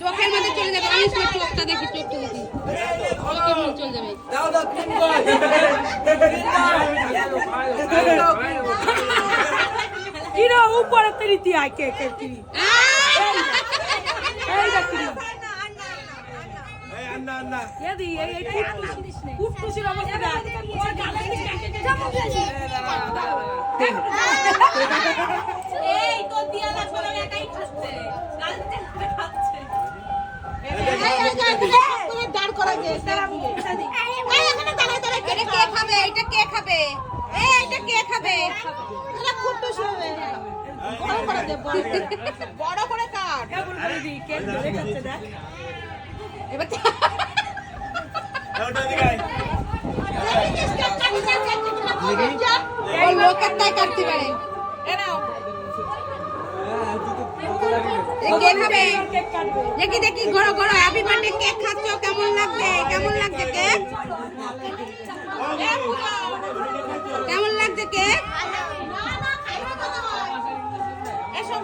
চোখের মধ্যে চলে যাবে আমি শুধু চোখটা দেখি চোখটা দেখি। চোখের মধ্যে চলে যাবে। কিরা উপরে তেরি তি আয় কে কে কিরি এই দেখ কিরি না না এদি এই কুটকুশির অবস্থা দেখ। গালে এই তো দিয়ালা ছোড়া একাই খাচ্ছে। গাল থেকে খাচ্ছে। এটা কে খাবে? এটা কে খাবে? এই এটা কে খাবে? বড় করে কাট। এবার লোকের তাই কাটতে পারে। দেখি দেখি ঘোরো ঘোরো। হ্যাপি বার্থডে কেক খাচ্ছ? কেমন লাগবে কেমন লাগছে কেক কেমন লাগছে কেক এসব